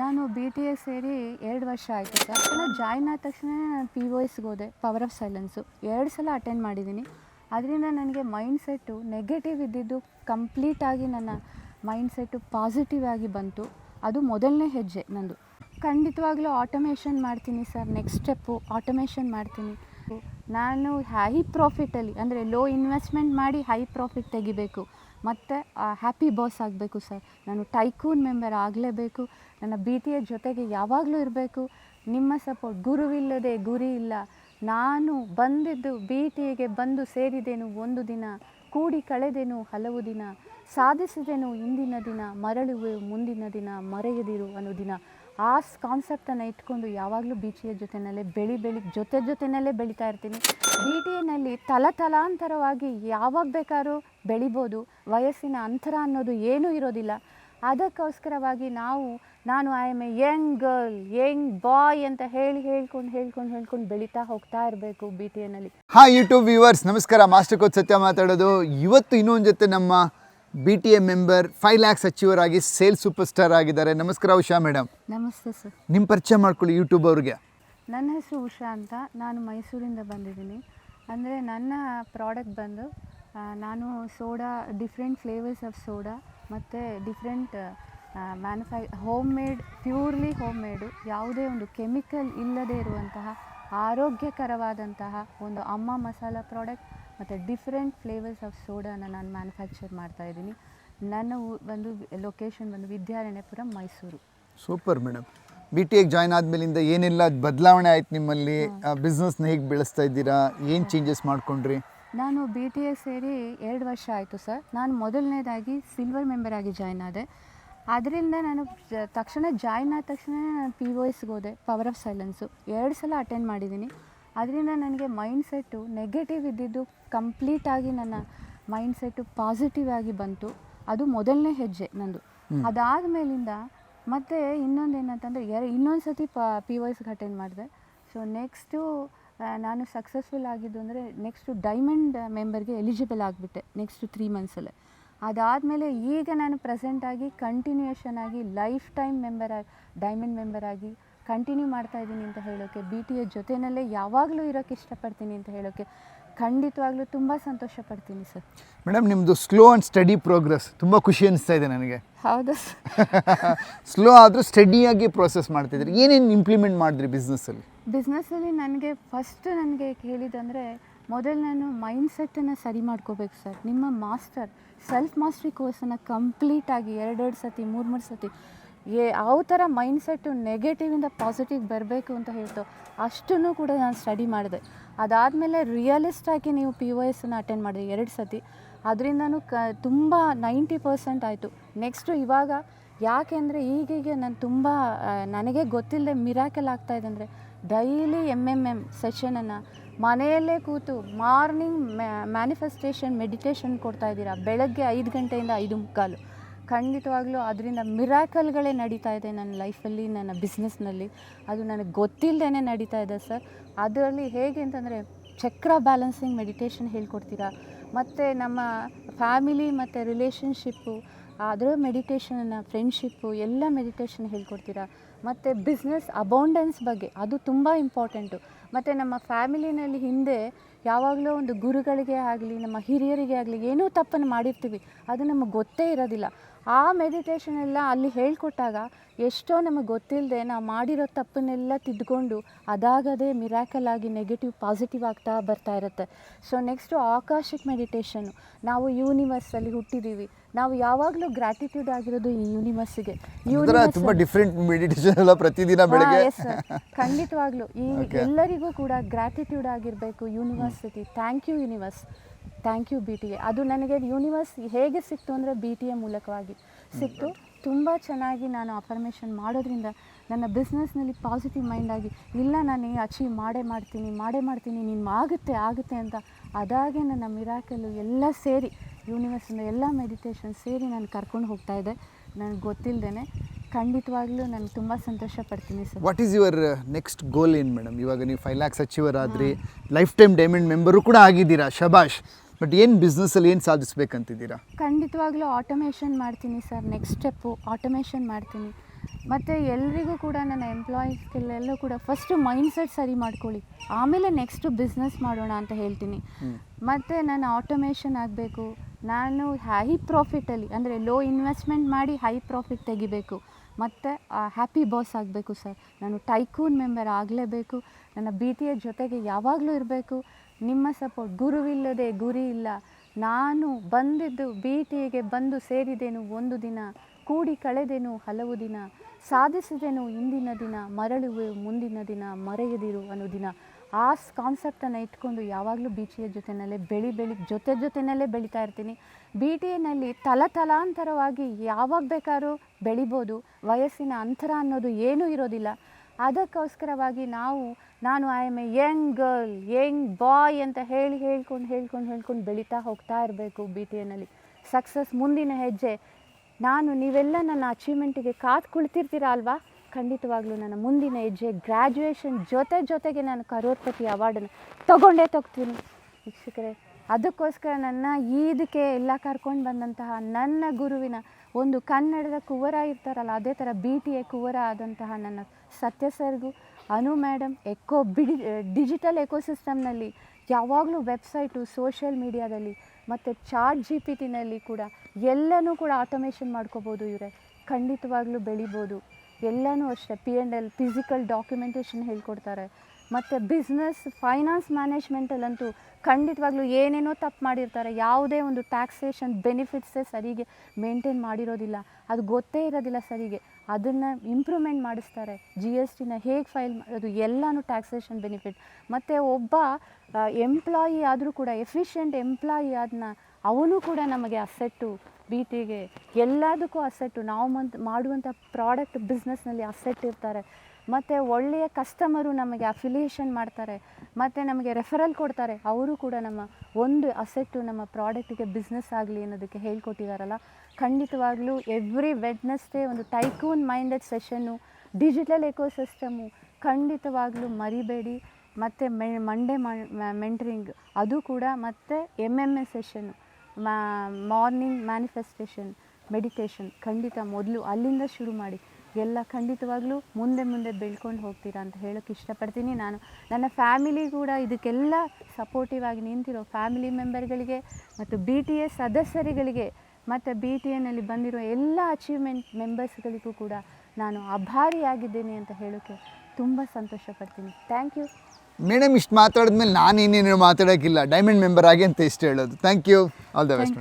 ನಾನು B T S ಸೇರಿ ಎರಡು ವರ್ಷ ಆಯಿತು ಸರ್. ನಾನು ಜಾಯ್ನ್ ಆದ ತಕ್ಷಣ ನಾನು ಪಿ ಒ ಎಸ್ಗೆ ಹೋದೆ ಪವರ್ ಆಫ್ ಸೈಲೆನ್ಸು ಎರಡು ಸಲ ಅಟೆಂಡ್ ಮಾಡಿದ್ದೀನಿ. ಅದರಿಂದ ನನಗೆ ಮೈಂಡ್ ಸೆಟ್ಟು ನೆಗೆಟಿವ್ ಇದ್ದಿದ್ದು ಕಂಪ್ಲೀಟಾಗಿ ನನ್ನ ಮೈಂಡ್ ಸೆಟ್ಟು ಪಾಸಿಟಿವ್ ಆಗಿ ಬಂತು. ಅದು ಮೊದಲನೇ ಹೆಜ್ಜೆ ನಂದು. ಖಂಡಿತವಾಗ್ಲೂ ಆಟೋಮೇಷನ್ ಮಾಡ್ತೀನಿ ಸರ್ ನೆಕ್ಸ್ಟ್ ಸ್ಟೆಪ್ಪು ಆಟೋಮೇಷನ್ ಮಾಡ್ತೀನಿ. ನಾನು ಹೈ ಪ್ರಾಫಿಟಲ್ಲಿ ಅಂದರೆ ಲೋ ಇನ್ವೆಸ್ಟ್ಮೆಂಟ್ ಮಾಡಿ ಹೈ ಪ್ರಾಫಿಟ್ ತೆಗಿಬೇಕು. ಮತ್ತು ಹ್ಯಾಪಿ ಬಾಸ್ ಆಗಬೇಕು ಸರ್. ನಾನು ಟೈಕೂನ್ ಮೆಂಬರ್ ಆಗಲೇಬೇಕು. ನನ್ನ ಬಿ ಟಿ ಎ ಜೊತೆಗೆ ಯಾವಾಗಲೂ ಇರಬೇಕು. ನಿಮ್ಮ ಸಪೋರ್ಟ್ ಗುರುವಿಲ್ಲದೆ ಗುರಿ ಇಲ್ಲ. ನಾನು ಬಂದಿದ್ದು ಬಿ ಟಿ ಎಗೆ ಬಂದು ಸೇರಿದೆನು ಒಂದು ದಿನ, ಕೂಡಿ ಕಳೆದೆನು ಹಲವು ದಿನ, ಸಾಧಿಸಿದೆನು ಇಂದಿನ ದಿನ ಮರಳುವೆ ಮುಂದಿನ ದಿನ, ಮರೆಯದಿರು ಅನ್ನೋ ದಿನ. ಆ ಕಾನ್ಸೆಪ್ಟನ್ನು ಇಟ್ಕೊಂಡು ಯಾವಾಗಲೂ ಬಿ ಟಿ ಎ ಜೊತೆಯಲ್ಲೇ ಬೆಳಿ ಬೆಳಿ ಜೊತೆ ಜೊತೆಯಲ್ಲೇ ಬೆಳೀತಾ ಇರ್ತೀನಿ. ಬಿ ಟಿ ಎನಲ್ಲಿ ತಲತಲಾಂತರವಾಗಿ ಯಾವಾಗ ಬೇಕಾದ್ರೂ ಬೆಳಿಬೋದು. ವಯಸ್ಸಿನ ಅಂತರ ಅನ್ನೋದು ಏನೂ ಇರೋದಿಲ್ಲ. ಅದಕ್ಕೋಸ್ಕರವಾಗಿ ನಾವು, ನಾನು I'm a young girl young boy ಅಂತ ಹೇಳಿ ಹೇಳ್ಕೊಂಡು ಹೇಳ್ಕೊಂಡು ಹೇಳ್ಕೊಂಡು ಬೆಳೀತಾ ಹೋಗ್ತಾ ಇರಬೇಕು ಬಿ ಟಿ ಎನಲ್ಲಿ ಹಾಂ ಯೂಟ್ಯೂಬ್ ವ್ಯೂವರ್ಸ್ ನಮಸ್ಕಾರ. ಮಾಸ್ಟರ್ ಕೋಚ್ ಸತ್ಯ ಮಾತಾಡೋದು. ಇವತ್ತು ಇನ್ನೊಂದು ಜೊತೆ ನಮ್ಮ B T A member five lakhs achiever ಆಗಿ ಸೇಲ್ ಸೂಪರ್ ಸ್ಟಾರ್ ಆಗಿದ್ದಾರೆ. ನಮಸ್ಕಾರ ಉಷಾ ಮೇಡಮ್ ನಮಸ್ತೆ ಸರ್. ನಿಮ್ಮ ಪರಿಚಯ ಮಾಡ್ಕೊಳ್ಳಿ ಯೂಟ್ಯೂಬ್ ಅವ್ರಿಗೆ. ನನ್ನ ಹೆಸರು ಉಷಾ ಅಂತ. ನಾನು ಮೈಸೂರಿಂದ ಬಂದಿದ್ದೀನಿ. ಅಂದರೆ ನನ್ನ ಪ್ರಾಡಕ್ಟ್ ಬಂದು ಆ, ನಾನು soda different flavours of soda ಮತ್ತು different ಮ್ಯಾನುಫ್ಯಾ home made purely home made ಯಾವುದೇ ಒಂದು ಕೆಮಿಕಲ್ ಇಲ್ಲದೇ ಇರುವಂತಹ ಆರೋಗ್ಯಕರವಾದಂತಹ ಒಂದು ಅಮ್ಮ ಮಸಾಲ ಪ್ರಾಡಕ್ಟ್ ಮತ್ತು ಡಿಫ್ರೆಂಟ್ ಫ್ಲೇವರ್ಸ್ ಆಫ್ ಸೋಡಾನ ನಾನು ಮ್ಯಾನುಫ್ಯಾಕ್ಚರ್ ಮಾಡ್ತಾ ಇದ್ದೀನಿ. ನನ್ನ ಒಂದು ಲೊಕೇಶನ್ ಬಂದು Vidyaranyapura Mysuru. Super madam B T ಎಗೆ ಜಾಯ್ನ್ ಆದಮೇಲಿಂದ ಏನೆಲ್ಲ ಬದಲಾವಣೆ ಆಯ್ತು ನಿಮ್ಮಲ್ಲಿ? ಬಿಸ್ನೆಸ್ನ ಹೇಗೆ ಬೆಳೆಸ್ತಾ ಇದ್ದೀರಾ? ಏನು ಚೇಂಜಸ್ ಮಾಡ್ಕೊಂಡ್ರಿ? ನಾನು ಬಿ ಟಿ ಎಸ್ ಸೇರಿ ಎರಡು ವರ್ಷ ಆಯಿತು ಸರ್. ನಾನು ಮೊದಲನೇದಾಗಿ ಸಿಲ್ವರ್ ಮೆಂಬರ್ ಆಗಿ ಜಾಯ್ನ್ ಆದೆ. ಅದರಿಂದ ನಾನು ತಕ್ಷಣ ಜಾಯ್ನ್ ಆದ ತಕ್ಷಣ ನಾನು ಪಿ ಓ ಎಸ್ಗೆ ಹೋದೆ ಪವರ್ ಆಫ್ ಸೈಲೆನ್ಸು ಎರಡು ಸಲ ಅಟೆಂಡ್ ಮಾಡಿದ್ದೀನಿ. ಅದರಿಂದ ನನಗೆ ಮೈಂಡ್ ಸೆಟ್ಟು ನೆಗೆಟಿವ್ ಇದ್ದಿದ್ದು ಕಂಪ್ಲೀಟಾಗಿ ನನ್ನ ಮೈಂಡ್ ಸೆಟ್ಟು ಪಾಸಿಟಿವ್ ಆಗಿ ಬಂತು. ಅದು ಮೊದಲನೇ ಹೆಜ್ಜೆ ನಂದು. ಅದಾದ ಮೇಲಿಂದ ಮತ್ತೆ ಇನ್ನೊಂದು ಏನಂತಂದರೆ ಇನ್ನೊಂದು ಸತಿ ಪ ಪಿ ವೈಸ್ಗೆ ಅಟೆಂಡ್ ಮಾಡಿದೆ. ಸೊ ನೆಕ್ಸ್ಟು ನಾನು ಸಕ್ಸಸ್ಫುಲ್ ಆಗಿದ್ದು ಅಂದರೆ ನೆಕ್ಸ್ಟು ಡೈಮಂಡ್ ಮೆಂಬರ್ಗೆ ಎಲಿಜಿಬಲ್ ಆಗಿಬಿಟ್ಟೆ ನೆಕ್ಸ್ಟು ತ್ರೀ ಮಂತ್ಸಲ್ಲೇ ಅದಾದಮೇಲೆ ಈಗ ನಾನು ಪ್ರೆಸೆಂಟಾಗಿ ಕಂಟಿನ್ಯೂಯೇಷನ್ ಆಗಿ ಲೈಫ್ ಟೈಮ್ ಮೆಂಬರ್ ಆಗಿ ಡೈಮಂಡ್ ಮೆಂಬರ್ ಆಗಿ ಕಂಟಿನ್ಯೂ ಮಾಡ್ತಾ ಇದ್ದೀನಿ ಅಂತ ಹೇಳೋಕ್ಕೆ ಬಿ ಟಿ ಎ ಜೊತೆಯಲ್ಲೇ ಯಾವಾಗಲೂ ಇರೋಕ್ಕೆ ಇಷ್ಟಪಡ್ತೀನಿ ಅಂತ ಹೇಳೋಕ್ಕೆ ಖಂಡಿತವಾಗ್ಲೂ ತುಂಬ ಸಂತೋಷ ಪಡ್ತೀನಿ ಸರ್. ಮೇಡಮ್ ನಿಮ್ಮದು ಸ್ಲೋ ಆ್ಯಂಡ್ ಸ್ಟಡಿ ಪ್ರೋಗ್ರೆಸ್ ತುಂಬ ಖುಷಿ ಅನಿಸ್ತಾ ಇದೆ ನನಗೆ. ಹೌದಾ ಸ್ಲೋ ಆದರೂ ಸ್ಟಡಿಯಾಗಿ ಪ್ರೋಸೆಸ್ ಮಾಡ್ತಿದ್ರಿ ಏನೇನು ಇಂಪ್ಲಿಮೆಂಟ್ ಮಾಡಿದ್ರಿ ಬಿಸ್ನೆಸ್ಸಲ್ಲಿ ಬಿಸ್ನೆಸ್ಸಲ್ಲಿ ನನಗೆ ಫಸ್ಟ್ ನನಗೆ ಹೇಳಿದಂದರೆ ಮೊದಲು ನಾನು ಮೈಂಡ್ ಸೆಟ್ಟನ್ನು ಸರಿ ಮಾಡ್ಕೋಬೇಕು ಸರ್. ನಿಮ್ಮ ಮಾಸ್ಟರ್ ಸೆಲ್ಫ್ ಮಾಸ್ಟ್ರಿ ಕೋರ್ಸನ್ನು ಕಂಪ್ಲೀಟಾಗಿ ಎರಡೆರಡು ಸತಿ ಮೂರು ಮೂರು ಸತಿ ಯಾವ ಥರ ಮೈಂಡ್ಸೆಟ್ಟು ನೆಗೆಟಿವಿಂದ ಪಾಸಿಟಿವ್ ಬರಬೇಕು ಅಂತ ಹೇಳ್ತೋ, ಅಷ್ಟನ್ನು ಕೂಡ ನಾನು ಸ್ಟಡಿ ಮಾಡಿದೆ. ಅದಾದಮೇಲೆ ರಿಯಲಿಸ್ಟಾಗಿ ನೀವು ಪಿ ಒ ಎಸ್ಸನ್ನು ಅಟೆಂಡ್ ಮಾಡಿದೆ ಎರಡು ಸತಿ. ಅದರಿಂದನೂ ಕ, ತುಂಬ ನೈಂಟಿ ಪರ್ಸೆಂಟ್ ಆಯಿತು. ನೆಕ್ಸ್ಟು ಇವಾಗ ಯಾಕೆಂದರೆ ಈಗೀಗ ನಾನು ತುಂಬ ನನಗೆ ಗೊತ್ತಿಲ್ಲದೆ ಮಿರಾಕಲ್ ಆಗ್ತಾಯಿದೆ ಅಂದರೆ ಡೈಲಿ ಎಂ ಎಂ ಎಂ ಸೆಷನನ್ನು ಮನೆಯಲ್ಲೇ ಕೂತು ಮಾರ್ನಿಂಗ್ ಮ್ಯಾನಿಫೆಸ್ಟೇಷನ್ ಮೆಡಿಟೇಷನ್ ಕೊಡ್ತಾ ಇದ್ದೀರಾ? ಬೆಳಗ್ಗೆ ಐದು ಗಂಟೆಯಿಂದ ಐದು ಮುಕ್ಕಾಲು. ಖಂಡಿತವಾಗ್ಲೂ ಅದರಿಂದ ಮಿರಾಕಲ್ಗಳೇ ನಡೀತಾ ಇದೆ ನನ್ನ ಲೈಫಲ್ಲಿ, ನನ್ನ ಬಿಸ್ನೆಸ್ನಲ್ಲಿ. ಅದು ನನಗೆ ಗೊತ್ತಿಲ್ಲದೇ ನಡೀತಾ ಇದೆ ಸರ್. ಅದರಲ್ಲಿ ಹೇಗೆ ಅಂತಂದರೆ, ಚಕ್ರ ಬ್ಯಾಲೆನ್ಸಿಂಗ್ ಮೆಡಿಟೇಷನ್ ಹೇಳ್ಕೊಡ್ತೀರಾ? ಮತ್ತು ನಮ್ಮ ಫ್ಯಾಮಿಲಿ ಮತ್ತು ರಿಲೇಷನ್ಶಿಪ್ಪು ಅದರ ಮೆಡಿಟೇಷನನ್ನು, ಫ್ರೆಂಡ್ಶಿಪ್ಪು, ಎಲ್ಲ ಮೆಡಿಟೇಷನ್ ಹೇಳ್ಕೊಡ್ತೀರಾ? ಮತ್ತು ಬಿಸ್ನೆಸ್ ಅಬೌಂಡೆನ್ಸ್ ಬಗ್ಗೆ, ಅದು ತುಂಬ ಇಂಪಾರ್ಟೆಂಟು. ಮತ್ತು ನಮ್ಮ ಫ್ಯಾಮಿಲಿನಲ್ಲಿ ಹಿಂದೆ ಯಾವಾಗಲೂ ಒಂದು ಗುರುಗಳಿಗೆ ಆಗಲಿ, ನಮ್ಮ ಹಿರಿಯರಿಗೆ ಆಗಲಿ, ಏನೂ ತಪ್ಪನ್ನು ಮಾಡಿರ್ತೀವಿ. ಅದು ನಮಗೆ ಗೊತ್ತೇ ಇರೋದಿಲ್ಲ. ಆ ಮೆಡಿಟೇಷನ್ ಎಲ್ಲ ಅಲ್ಲಿ ಹೇಳ್ಕೊಟ್ಟಾಗ ಎಷ್ಟೋ ನಮಗೆ ಗೊತ್ತಿಲ್ಲದೆ ನಾವು ಮಾಡಿರೋ ತಪ್ಪನ್ನೆಲ್ಲ ತಿದ್ಕೊಂಡು ಅದಾಗದೇ ಮಿರಾಕಲ್ ಆಗಿ ನೆಗೆಟಿವ್ ಪಾಸಿಟಿವ್ ಆಗ್ತಾ ಬರ್ತಾ ಇರುತ್ತೆ. ಸೊ ನೆಕ್ಸ್ಟು ಆಕಾಶಿಕ್ ಮೆಡಿಟೇಷನ್ನು ನಾವು ಯೂನಿವರ್ಸಲ್ಲಿ ಹುಟ್ಟಿದ್ದೀವಿ ನಾವು ಯಾವಾಗಲೂ ಗ್ರ್ಯಾಟಿಟ್ಯೂಡ್ ಆಗಿರೋದು ಈ ಯೂನಿವರ್ಸ್ಗೆ ತುಂಬ ಡಿಫ್ರೆಂಟ್ ಮೆಡಿಟೇಷನ್ ಎಲ್ಲ ಪ್ರತಿದಿನ ಬೆಳಗ್ಗೆ. ಖಂಡಿತವಾಗ್ಲೂ. ಈ. ಎಲ್ಲರಿಗೂ ಕೂಡ ಗ್ರ್ಯಾಟಿಟ್ಯೂಡ್ ಆಗಿರಬೇಕು university thank you universe thank you B T A. ಅದು ನನಗೆ ಯೂನಿವರ್ಸ್ ಹೇಗೆ ಸಿಕ್ತು ಅಂದರೆ ಬಿ ಟಿ ಎ ಮೂಲಕವಾಗಿ ಸಿಕ್ತು. ತುಂಬ ಚೆನ್ನಾಗಿ ನಾನು ಅಫರ್ಮೇಷನ್ ಮಾಡೋದ್ರಿಂದ ನನ್ನ ಬಿಸ್ನೆಸ್ನಲ್ಲಿ ಪಾಸಿಟಿವ್ ಮೈಂಡಾಗಿ ಇಲ್ಲ ನಾನು ಅಚೀವ್ ಮಾಡೇ ಮಾಡ್ತೀನಿ ಮಾಡೇ ಮಾಡ್ತೀನಿ ನೀನು ಆಗುತ್ತೆ ಆಗುತ್ತೆ ಅಂತ ಅದಾಗೆ ನನ್ನ ಮಿರಾಕಲ್ಲು ಎಲ್ಲ ಸೇರಿ ಯೂನಿವರ್ಸಿಂದ ಎಲ್ಲ ಮೆಡಿಟೇಷನ್ ಸೇರಿ ನಾನು ಕರ್ಕೊಂಡು ಹೋಗ್ತಾ ಇದೆ. ನನಗೆ ಗೊತ್ತಿಲ್ಲದೇ ಖಂಡಿತವಾಗ್ಲೂ ನಾನು ತುಂಬ ಸಂತೋಷ ಪಡ್ತೀನಿ sir. What is your next goal ಏನು ಮೇಡಮ್ ಇವಾಗ ನೀವು ಫೈವ್ ಲ್ಯಾಕ್ಸ್ ಅಚೀವರ್ ಆದ್ರಿ ಲೈಫ್ ಟೈಮ್ ಡೈಮಂಡ್ ಮೆಂಬರು ಕೂಡ ಆಗಿದ್ದೀರಾ ಶಬಾಷ್ ಬಟ್ ಏನು ಬಿಸ್ನೆಸ್ಸಲ್ಲಿ ಏನು ಸಾಧಿಸ್ಬೇಕಂತಿದ್ದೀರಾ? ಖಂಡಿತವಾಗ್ಲೂ ಆಟೋಮೇಷನ್ ಮಾಡ್ತೀನಿ ಸರ್ ನೆಕ್ಸ್ಟ್ ಸ್ಟೆಪ್ಪು ಆಟೋಮೇಷನ್ ಮಾಡ್ತೀನಿ. ಮತ್ತು ಎಲ್ರಿಗೂ ಕೂಡ ನನ್ನ ಎಂಪ್ಲಾಯೀಸ್ಗೆಲ್ಲೆಲ್ಲೂ ಕೂಡ ಫಸ್ಟು ಮೈಂಡ್ಸೆಟ್ ಸರಿ ಮಾಡ್ಕೊಳ್ಳಿ. ಆಮೇಲೆ ನೆಕ್ಸ್ಟು ಬಿಸ್ನೆಸ್ ಮಾಡೋಣ ಅಂತ ಹೇಳ್ತೀನಿ. ಮತ್ತು ನಾನು ಆಟೋಮೇಷನ್ ಆಗಬೇಕು. ನಾನು ಹೈ ಪ್ರಾಫಿಟಲ್ಲಿ ಅಂದರೆ ಲೋ ಇನ್ವೆಸ್ಟ್ಮೆಂಟ್ ಮಾಡಿ ಹೈ ಪ್ರಾಫಿಟ್ ತೆಗಿಬೇಕು. ಮತ್ತು ಹ್ಯಾಪಿ ಬಾಸ್ ಆಗಬೇಕು ಸರ್ ನಾನು ಟೈಕೂನ್ ಮೆಂಬರ್ ಆಗಲೇಬೇಕು. ನನ್ನ ಬಿ ಟಿ ಎ ಜೊತೆಗೆ ಯಾವಾಗಲೂ ಇರಬೇಕು. ನಿಮ್ಮ ಸಪೋರ್ಟ್ ಗುರುವಿಲ್ಲದೆ ಗುರಿ ಇಲ್ಲ. ನಾನು ಬಂದಿದ್ದು ಬಿ ಟಿಗೆ ಬಂದು ಸೇರಿದೆನು ಒಂದು ದಿನ, ಕೂಡಿ ಕಳೆದೆನು ಹಲವು ದಿನ, ಸಾಧಿಸಿದೆನು ಇಂದಿನ ದಿನ, ಮರಳುವೆ ಮುಂದಿನ ದಿನ, ಮರೆಯದಿರು ಅನ್ನೋ ದಿನ. ಆ ಕಾನ್ಸೆಪ್ಟನ್ನು ಇಟ್ಕೊಂಡು ಯಾವಾಗಲೂ ಬಿ ಟಿ ಎ ಜೊತೆಯಲ್ಲೇ ಬೆಳಿ ಬೆಳಿ, ಜೊತೆ ಜೊತೆಯಲ್ಲೇ ಬೆಳೀತಾ ಇರ್ತೀನಿ. ಬಿ ಟಿ ಎನಲ್ಲಿ ತಲತಲಾಂತರವಾಗಿ ಯಾವಾಗ ಬೇಕಾದ್ರೂ ಬೆಳಿಬೋದು. ವಯಸ್ಸಿನ ಅಂತರ ಅನ್ನೋದು ಏನೂ ಇರೋದಿಲ್ಲ. ಅದಕ್ಕೋಸ್ಕರವಾಗಿ ನಾವು, ನಾನು I'm a young girl young boy ಅಂತ ಹೇಳಿ ಹೇಳ್ಕೊಂಡು ಹೇಳ್ಕೊಂಡು ಹೇಳ್ಕೊಂಡು ಬೆಳೀತಾ ಹೋಗ್ತಾ ಇರಬೇಕು ಬಿ ಟಿ ಎನಲ್ಲಿ ಸಕ್ಸಸ್ ಮುಂದಿನ ಹೆಜ್ಜೆ. ನಾನು, ನೀವೆಲ್ಲ ನನ್ನ ಅಚೀವ್ಮೆಂಟಿಗೆ ಕಾದು ಕುಳಿತಿರ್ತೀರ ಅಲ್ವಾ? ಖಂಡಿತವಾಗ್ಲೂ ನನ್ನ ಮುಂದಿನ ಹೆಜ್ಜೆ ಗ್ರ್ಯಾಜುಯೇಷನ್ ಜೊತೆ ಜೊತೆಗೆ ನಾನು ಕರೋರ್ಪತಿ ಅವಾರ್ಡನ್ನು ತಗೊಂಡೇ ತಗ್ತೀನಿ. ವೀಕ್ಷಕರೇ ಅದಕ್ಕೋಸ್ಕರ ನನ್ನ ಇದಕ್ಕೆ ಎಲ್ಲ ಕರ್ಕೊಂಡು ಬಂದಂತಹ ನನ್ನ ಗುರುವಿನ ಒಂದು ಕನ್ನಡದ ಕುವರ ಇರ್ತಾರಲ್ಲ, ಅದೇ ಥರ ಬಿ ಟಿ ಎ ಕುವರ ಆದಂತಹ ನನ್ನ ಸತ್ಯ ಸರ್ಗು ಅನು ಮೇಡಮ್ ಎಕೋ ಬಿಡಿ ಡಿಜಿಟಲ್ ಎಕೋಸಿಸ್ಟಮ್ನಲ್ಲಿ ಯಾವಾಗಲೂ ವೆಬ್ಸೈಟು ಸೋಷಿಯಲ್ ಮೀಡಿಯಾದಲ್ಲಿ ಮತ್ತು ಚಾಟ್ ಜಿ ಪಿ ಟಿನಲ್ಲಿ ಕೂಡ ಎಲ್ಲನೂ ಕೂಡ ಆಟೋಮೇಷನ್ ಮಾಡ್ಕೋಬೋದು ಇವರೇ. ಖಂಡಿತವಾಗ್ಲೂ ಬೆಳಿಬೋದು. ಎಲ್ಲನೂ ಅಷ್ಟೇ P and L physical documentation ಹೇಳ್ಕೊಡ್ತಾರೆ. ಮತ್ತು ಬಿಸ್ನೆಸ್ ಫೈನಾನ್ಸ್ ಮ್ಯಾನೇಜ್ಮೆಂಟಲ್ಲಂತೂ ಖಂಡಿತವಾಗ್ಲೂ ಏನೇನೋ ತಪ್ಪು ಮಾಡಿರ್ತಾರೆ. ಯಾವುದೇ ಒಂದು ಟ್ಯಾಕ್ಸೇಷನ್ ಬೆನಿಫಿಟ್ಸೇ ಸರಿಗೆ ಮೇಂಟೈನ್ ಮಾಡಿರೋದಿಲ್ಲ. ಅದು ಗೊತ್ತೇ ಇರೋದಿಲ್ಲ ಸರಿಗೆ. ಅದನ್ನು ಇಂಪ್ರೂವ್ಮೆಂಟ್ ಮಾಡಿಸ್ತಾರೆ. ಜಿ ಎಸ್ ಟಿನ ಹೇಗೆ ಫೈಲ್ ಮಾಡೋದು, ಎಲ್ಲನೂ ಟ್ಯಾಕ್ಸೇಷನ್ ಬೆನಿಫಿಟ್ ಮತ್ತು ಒಬ್ಬ ಎಂಪ್ಲಾಯಿ ಆದರೂ ಕೂಡ ಎಫಿಷಿಯೆಂಟ್ ಎಂಪ್ಲಾಯಿ ಅದನ್ನ ಅವನು ಕೂಡ ನಮಗೆ ಅಸೆಟ್ಟು ಬಿ ಟಿಗೆ ಎಲ್ಲದಕ್ಕೂ ಅಸೆಟ್ಟು ನಾವು ಮಂತ್, ಮಾಡುವಂಥ ಪ್ರಾಡಕ್ಟ್ ಬಿಸ್ನೆಸ್ನಲ್ಲಿ ಅಸೆಟ್ ಇರ್ತಾರೆ. ಮತ್ತು ಒಳ್ಳೆಯ ಕಸ್ಟಮರು ನಮಗೆ ಅಫಿಲಿಯೇಷನ್ ಮಾಡ್ತಾರೆ, ಮತ್ತು ನಮಗೆ ರೆಫರಲ್ ಕೊಡ್ತಾರೆ. ಅವರು ಕೂಡ ನಮ್ಮ ಒಂದು ಅಸೆಟ್ಟು ನಮ್ಮ ಪ್ರಾಡಕ್ಟಿಗೆ ಬಿಸ್ನೆಸ್ ಆಗಲಿ ಅನ್ನೋದಕ್ಕೆ ಹೇಳ್ಕೊಟ್ಟಿದ್ದಾರಲ್ಲ ಖಂಡಿತವಾಗ್ಲೂ ಎವ್ರಿ ವೆಡ್ನೆಸ್ಡೇ ಒಂದು tycoon minded session digital ecosystem ಖಂಡಿತವಾಗ್ಲೂ ಮರಿಬೇಡಿ. ಮತ್ತು ಮೆ ಮಂಡೇ ಮೆಂಟ್ರಿಂಗ್ ಅದು ಕೂಡ ಮತ್ತು M M A session morning manifestation meditation ಖಂಡಿತ ಮೊದಲು ಅಲ್ಲಿಂದ ಶುರು ಮಾಡಿ. ಎಲ್ಲ ಖಂಡಿತವಾಗ್ಲೂ ಮುಂದೆ ಮುಂದೆ ಬೆಳ್ಕೊಂಡು ಹೋಗ್ತೀರಾ ಅಂತ ಹೇಳೋಕ್ಕೆ ಇಷ್ಟಪಡ್ತೀನಿ. ನಾನು ನನ್ನ ಫ್ಯಾಮಿಲಿ ಕೂಡ ಇದಕ್ಕೆಲ್ಲ ಸಪೋರ್ಟಿವ್ ಆಗಿ ನಿಂತಿರೋ ಫ್ಯಾಮಿಲಿ ಮೆಂಬರ್ಗಳಿಗೆ ಮತ್ತು ಬಿ ಟಿ ಎ ಸದಸ್ಯರುಗಳಿಗೆ ಮತ್ತು ಬಿ ಟಿ ಎನಲ್ಲಿ ಬಂದಿರೋ ಎಲ್ಲ ಅಚೀವ್ಮೆಂಟ್ ಮೆಂಬರ್ಸ್ಗಳಿಗೂ ಕೂಡ ನಾನು ಆಭಾರಿಯಾಗಿದ್ದೇನೆ ಅಂತ ಹೇಳೋಕ್ಕೆ ತುಂಬ ಸಂತೋಷ ಪಡ್ತೀನಿ ಥ್ಯಾಂಕ್ ಯು ಮೇಡಮ್ ಇಷ್ಟು ಮಾತಾಡಿದ್ಮೇಲೆ ನಾನು ಇನ್ನೇನು ಮಾತಾಡೋಕ್ಕಿಲ್ಲ. ಡೈಮಂಡ್ ಮೆಂಬರ್ ಆಗಿ ಅಂತ ಇಷ್ಟು ಹೇಳೋದು. Thank you all the best